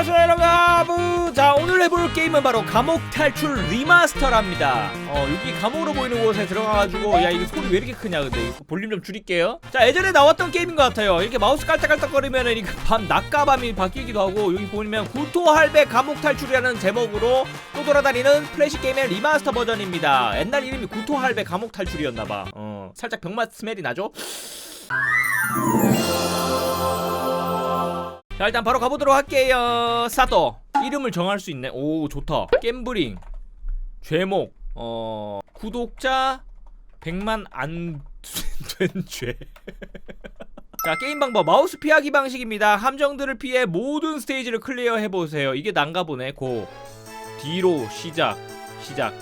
안녕하세요 여러분. 자 오늘 해볼 게임은 바로 감옥 탈출 리마스터랍니다. 어 여기 감옥으로 보이는 곳에 들어가가지고 야 이게 소리 왜 이렇게 크냐 근데? 이거 볼륨 좀 줄일게요. 자 예전에 나왔던 게임인 것 같아요. 이렇게 마우스 깔딱깔딱거리면은 이밤 낮과 밤이 바뀌기도 하고 여기 보면 구토할배 감옥 탈출이라는 제목으로 또 돌아다니는 플래시 게임의 리마스터 버전입니다. 옛날 이름이 구토할배 감옥 탈출이었나봐. 어 살짝 병맛 스멜이 나죠? 자 일단 바로 가보도록 할게요. 사또. 이름을 정할 수 있네. 오 좋다. 겜브링. 죄목. 어 구독자 100만 안 된 죄. 자 게임 방법. 마우스 피하기 방식입니다. 함정들을 피해 모든 스테이지를 클리어 해보세요. 이게 난가 보네. 고. 뒤로 시작. 시작.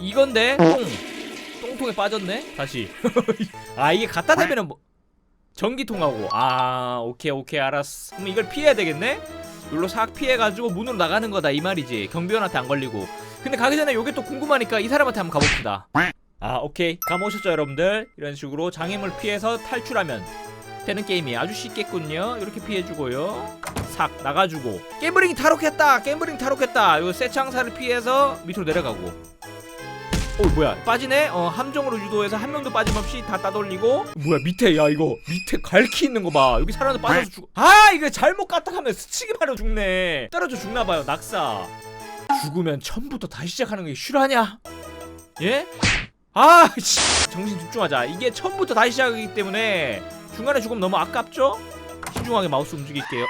이건데? 똥. 똥통에 빠졌네? 다시. 아 이게 갖다 대면은 뭐 전기통하고. 아 오케이 오케이 알았어. 그럼 이걸 피해야 되겠네? 이걸로 싹 피해가지고 문으로 나가는 거다 이 말이지. 경비원한테 안 걸리고. 근데 가기 전에 요게 또 궁금하니까 이 사람한테 한번 가봅시다. 아 오케이. 감오셨죠 여러분들? 이런 식으로 장애물 피해서 탈출하면 되는 게임이 아주 쉽겠군요. 이렇게 피해주고요. 싹 나가주고. 게임브링이 탈옥했다! 게임브링 탈옥했다! 요 새창사를 피해서 밑으로 내려가고 어 뭐야? 빠지네? 어 함정으로 유도해서 한 명도 빠짐없이 다 따돌리고. 뭐야 밑에 야 이거. 밑에 갈키 있는 거 봐. 여기 사람들 빠져서 죽어 아 이거 잘못 까딱하면 스치기 바로 죽네. 떨어져 죽나봐요 낙사. 죽으면 처음부터 다시 시작하는 게 실화냐? 예? 아 씨. 정신 집중하자. 이게 처음부터 다시 시작이기 때문에 중간에 죽으면 너무 아깝죠? 신중하게 마우스 움직일게요.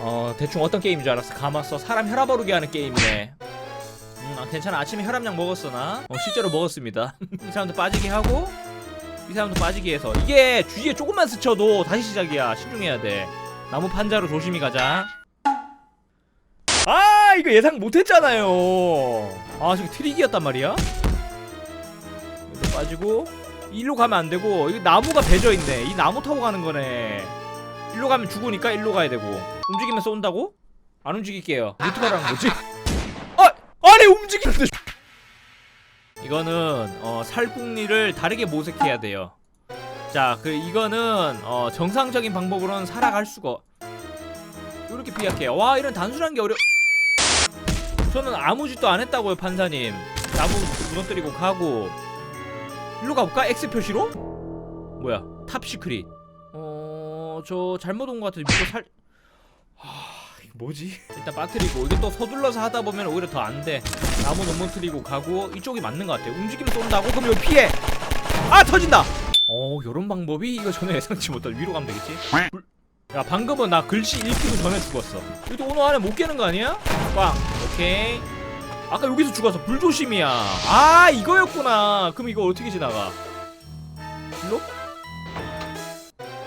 어 대충 어떤 게임인 줄 알았어? 감았어 사람 혈압 오르게 하는 게임이네 음, 아, 괜찮아. 아침에 혈압약 먹었어 나? 어, 실제로 먹었습니다. 이 사람도 빠지게 하고 이 사람도 빠지게 해서. 이게 주위에 조금만 스쳐도 다시 시작이야. 신중해야 돼. 나무 판자로 조심히 가자. 아 이거 예상 못했잖아요. 아 저기 트릭이었단 말이야? 빠지고 일로 가면 안 되고 여기 나무가 배져 있네. 이 나무 타고 가는 거네. 일로 가면 죽으니까 일로 가야 되고. 움직이면서 온다고? 안 움직일게요. 루트가라는 거지? 아! 움직이는데 이거는 어, 살궁리를 다르게 모색해야 돼요. 자 그 이거는 어, 정상적인 방법으로는 살아갈 수가 이렇게 피할게요. 와 이런 단순한 게 어려 저는 아무 짓도 안 했다고요 판사님. 나무 무너뜨리고 가고. 일로 가볼까? X 표시로? 뭐야? 탑 시크릿. 어 저 잘못 온 것 같은데 이거 살 아, 이거 뭐지? 일단 빠뜨리고 이게 또 서둘러서 하다 보면 오히려 더 안 돼. 나무 넘어뜨리고 가고 이쪽이 맞는 것 같아. 움직이면 쏜다고? 그럼 여기 피해. 아 터진다. 어, 요런 방법이 이거 전에 예상치 못한 위로 가면 되겠지? 불- 야 방금은 나 글씨 읽기도 전에 죽었어. 이것도 오늘 안에 못 깨는 거 아니야? 빵. 오케이. 아까 여기서 죽어서 불조심이야. 아 이거였구나. 그럼 이거 어떻게 지나가? 일로?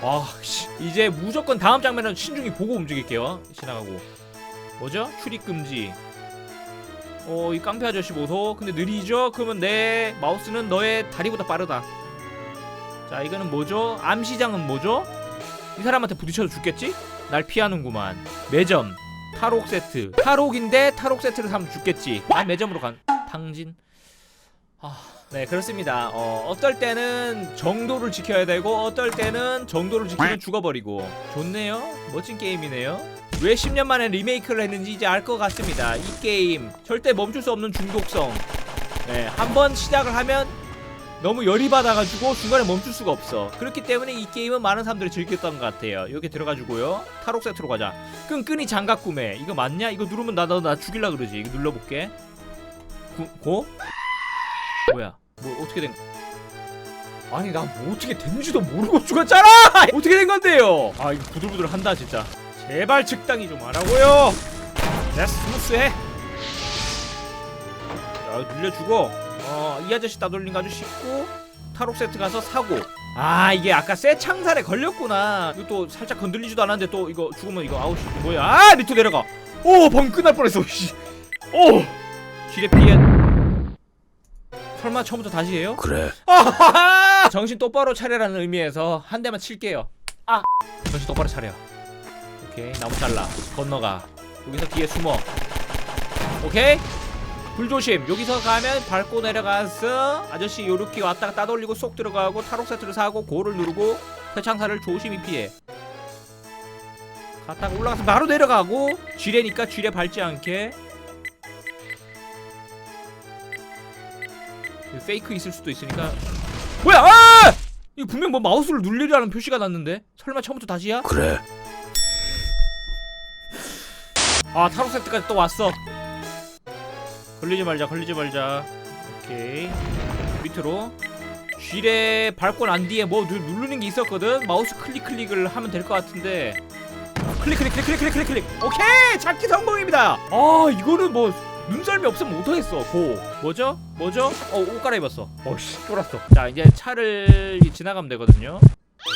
아, 씨. 이제 무조건 다음 장면은 신중히 보고 움직일게요. 지나가고. 뭐죠? 출입 금지. 어, 이 깡패 아저씨 보소. 근데 느리죠? 그러면 내 마우스는 너의 다리보다 빠르다. 자, 이거는 뭐죠? 암시장은 뭐죠? 이 사람한테 부딪혀도 죽겠지? 날 피하는구만. 매점. 탈옥 세트. 탈옥인데 탈옥 세트를 사면 죽겠지. 아, 매점으로 간. 탕진. 아. 네 그렇습니다. 어, 어떨 때는 정도를 지켜야 되고 어떨 때는 정도를 지키면 죽어버리고. 좋네요. 멋진 게임이네요. 왜 10년 만에 리메이크를 했는지 이제 알 것 같습니다. 이 게임 절대 멈출 수 없는 중독성. 네, 한번 시작을 하면 너무 열이 받아가지고 중간에 멈출 수가 없어. 그렇기 때문에 이 게임은 많은 사람들이 즐겼던 것 같아요. 여기 들어가지고요. 탈옥 세트로 가자. 끈끈이 장갑 구매. 이거 맞냐? 이거 누르면 나 나 나 죽일라 그러지. 이거 눌러볼게. 구, 고? 뭐야? 뭐 어떻게 된? 아니 나 뭐 어떻게 된지도 모르고 죽었잖아! 어떻게 된 건데요? 아 이거 부들부들 한다 진짜. 제발 적당히 좀 하라고요. 내 스무스해. 자 눌려주고 어이 아저씨 따돌린 거 아주 쉽고 탈옥 세트 가서 사고. 아 이게 아까 새 창살에 걸렸구나. 이거 또 살짝 건들리지도 않았는데 또 이거 죽으면 이거 아웃 뭐야? 아 밑으로 내려가. 오 방금 끝날 뻔했어. 씨. 오 지뢰 피해. 설마 처음부터 다시 해요? 그래 아하하! 정신 똑바로 차려라는 의미에서 한 대만 칠게요. 아! 정신 똑바로 차려. 오케이, 나무 잘라. 건너가. 여기서 뒤에 숨어. 오케이? 불조심. 여기서 가면 밟고 내려가서 아저씨 요렇게 왔다가 따돌리고 쏙 들어가고 탈옥 세트를 사고 고를 누르고 세창사를 조심히 피해. 갔다가 올라가서 바로 내려가고 지뢰니까 지뢰 밟지 않게 페이크 있을 수도 있으니까. 뭐야! 아! 이거 분명 뭐 마우스를 눌리라는 표시가 났는데? 설마 처음부터 다시야? 그래. 아 타로 세트까지 또 왔어. 걸리지 말자 걸리지 말자. 오케이. 밑으로. 쥐레 밟고 난 뒤에 뭐 누, 누르는 게 있었거든? 마우스 클릭 클릭을 하면 될 것 같은데. 클릭 클릭 클릭 클릭 클릭 클릭 오케이! 찾기 성공입니다! 아 이거는 뭐 눈썰미 없으면 못하겠어 고 뭐죠 뭐죠 어 옷 갈아입었어 어씨 쫄았어 자 이제 차를 지나가면 되거든요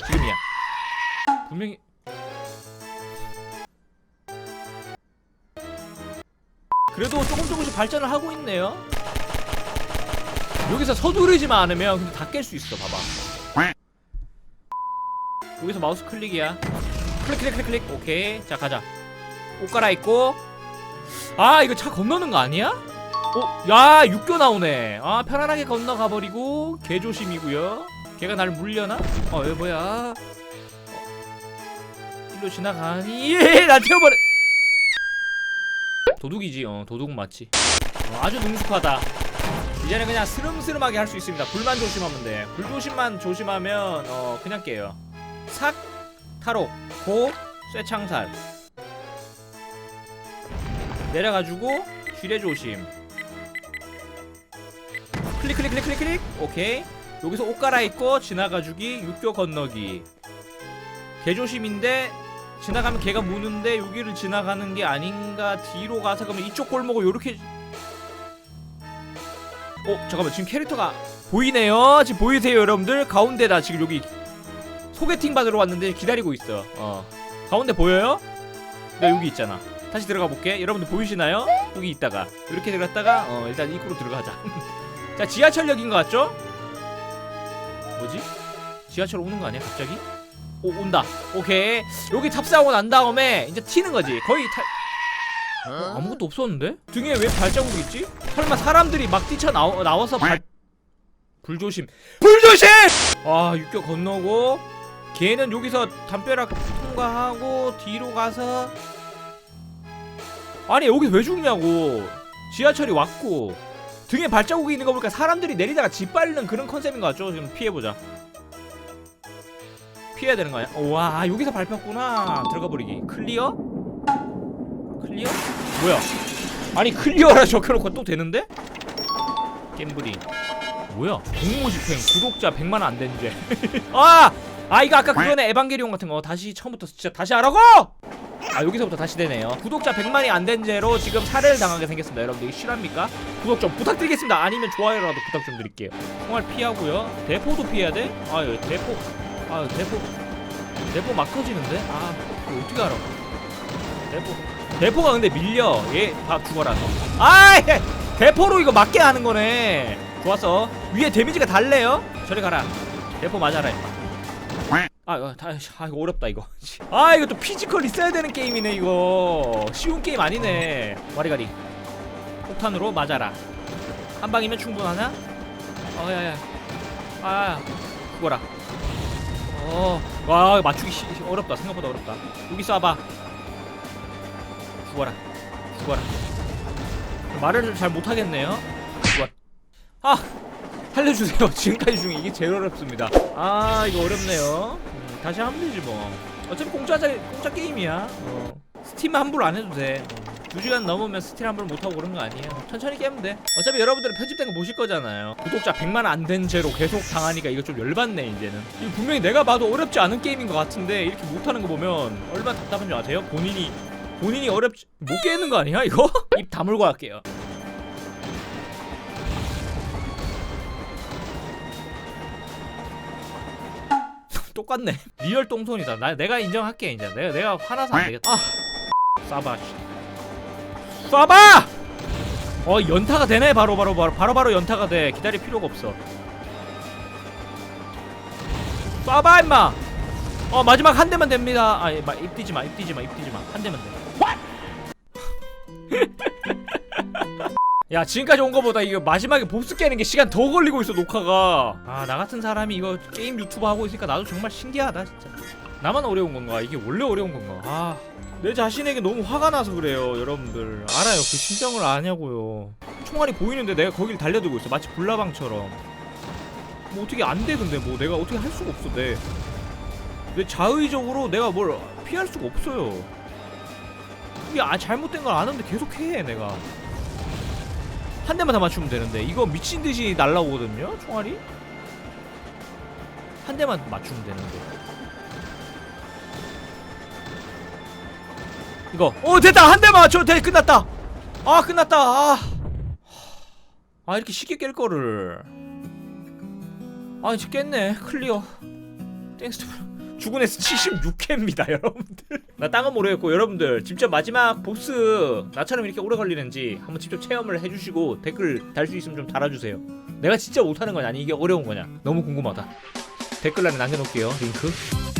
지금이야 분명히 그래도 조금 조금씩 발전을 하고 있네요. 여기서 서두르지만 않으면 근데 다 깰 수 있어. 봐봐. 여기서 마우스 클릭이야. 클릭 클릭 클릭 클릭. 오케이. 자 가자. 옷 갈아입고. 아 이거 차 건너는 거 아니야? 어? 야 육교 나오네. 아 편안하게 건너가 버리고 개조심이고요. 걔가 날 물려나? 어 여기 뭐야? 어. 일로 지나가니? 나 태워버려. 도둑이지 어 도둑 맞지 어, 아주 능숙하다 이제는 그냥 스름스름하게 할 수 있습니다 불만 조심하면 돼 불 조심만 조심하면 어 그냥 깨요 삭 탈옥 고 쇠창살 내려가지고 쥐레 조심. 클릭 클릭 클릭 클릭 클릭. 오케이. 여기서 옷 갈아입고 지나가주기 육교 건너기. 개조심인데 지나가면 걔가 무는데 여기를 지나가는 게 아닌가 뒤로 가서 그러면 이쪽 골목을 요렇게 어 잠깐만. 지금 캐릭터가 보이네요. 지금 보이세요 여러분들? 가운데다 지금 여기 소개팅 받으러 왔는데 기다리고 있어. 어. 가운데 보여요? 나 여기 있잖아 다시 들어가 볼게 여러분들 보이시나요? 여기 있다가 이렇게 들어갔다가 어 일단 입구로 들어가자 자 지하철역인 것 같죠? 뭐지? 지하철 오는 거 아니야 갑자기? 오 온다 오케이 여기 탑승하고 난 다음에 이제 튀는 거지 거의 타... 어, 아무것도 없었는데? 등에 왜 발자국 있지? 설마 사람들이 막 뛰쳐 나오, 나와서 발... 불조심 불조심! 아 육교 건너고 걔는 여기서 담벼락 통과하고 뒤로 가서 아니 여기서 왜 죽냐고 지하철이 왔고 등에 발자국이 있는 거 보니까 사람들이 내리다가 짓밟는 그런 컨셉인 것 같죠? 지금 피해보자 피해야 되는 거 아니야? 와 여기서 밟혔구나 들어가 버리기 클리어? 클리어? 뭐야 아니 클리어라 적혀놓고 또 되는데? 갬블링 뭐야 공모집행 구독자 100만원 안된죄 아! 아 이거 아까 그거네 에반게리온 같은 거 다시 처음부터 진짜 다시 하라고! 아 여기서부터 다시 되네요. 구독자 100만이 안 된 죄로 지금 살해를 당하게 생겼습니다. 여러분들 이거 실합니까? 구독 좀 부탁드리겠습니다. 아니면 좋아요라도 부탁 좀 드릴게요. 총알 피하고요. 대포도 피해야 돼? 아 여기 대포. 아 대포. 대포 막 터지는데? 아 이거 어떻게 알아? 대포. 대포가 근데 밀려. 얘다 죽어라 아 예. 대포로 이거 맞게 하는 거네. 좋았어. 위에 데미지가 달래요? 저리 가라. 대포 맞아라 아, 이거 다, 아 이거 어렵다 이거. 아 이거 또 피지컬 있어야 되는 게임이네 이거. 쉬운 게임 아니네. 와리가리. 폭탄으로 맞아라. 한 방이면 충분하나? 어야야. 아 죽어라. 어, 와 맞추기 시, 어렵다. 생각보다 어렵다. 여기 쏴봐. 죽어라. 죽어라. 말을 잘 못하겠네요. 죽어 아 살려주세요. 지금까지 중에 이게 제일 어렵습니다. 아 이거 어렵네요. 음, 다시 하면 되지 뭐. 어차피 공짜 공짜 게임이야. 어. 스팀 환불 안 해도 돼. 어. 2시간 넘으면 스팀 환불 못하고 그런 거 아니에요. 천천히 깨면 돼. 어차피 여러분들은 편집된 거 보실 거잖아요. 구독자 100만 안된 채로 계속 당하니까 이거 좀 열받네 이제는. 이거 분명히 내가 봐도 어렵지 않은 게임인 것 같은데 이렇게 못하는 거 보면 얼마나 답답한 줄 아세요? 본인이 본인이 어렵지 못 깨는 거 아니야 이거? 입 다물고 할게요 똑같네. 리얼 똥손이다. 나 내가 인정할게 이제. 내가 내가 화나서 안 되겠다. 아! 씨. 쏴봐! 어 연타가 되네. 바로 바로 바로 바로 바로 연타가 돼. 기다릴 필요가 없어. 쏴봐 임마! 어 마지막 한 대만 됩니다. 아 예, 마, 입 뛰지 마 입 뛰지 마 입 뛰지 마 한 대만 돼 야 지금까지 온 거보다 이거 마지막에 몹스 깨는 게 시간 더 걸리고 있어 녹화가 아 나 같은 사람이 이거 게임 유튜브 하고 있으니까 나도 정말 신기하다 진짜 나만 어려운 건가? 이게 원래 어려운 건가? 아, 내 자신에게 너무 화가 나서 그래요, 여러분들. 알아요, 그 심정을 아냐고요. 총알이 보이는데 내가 거길 달려들고 있어, 마치 불나방처럼. 뭐 어떻게 안 돼, 근데 뭐 내가 어떻게 할 수가 없어, 내. 내 자의적으로 내가 뭘 피할 수가 없어요. 이게 아, 잘못된 걸 아는데 계속 해, 내가. 한 대만 다 맞추면 되는데 이거 미친 듯이 날라오거든요, 총알이. 한 대만 맞추면 되는데. 이거. 어 됐다! 한 대만 맞춰 돼! 끝났다! 아 끝났다! 아, 아 이렇게 쉽게 깰 거를. 아 이제 깼네. 클리어. 땡스 죽은 애스 76회입니다 여러분들. 나 땅은 모르겠고 여러분들 직접 마지막 보스 나처럼 이렇게 오래 걸리는지 한번 직접 체험을 해주시고 댓글 달 수 있으면 좀 달아주세요. 내가 진짜 못하는 거냐 아니? 이게 어려운 거냐? 너무 궁금하다. 댓글란에 남겨놓을게요 링크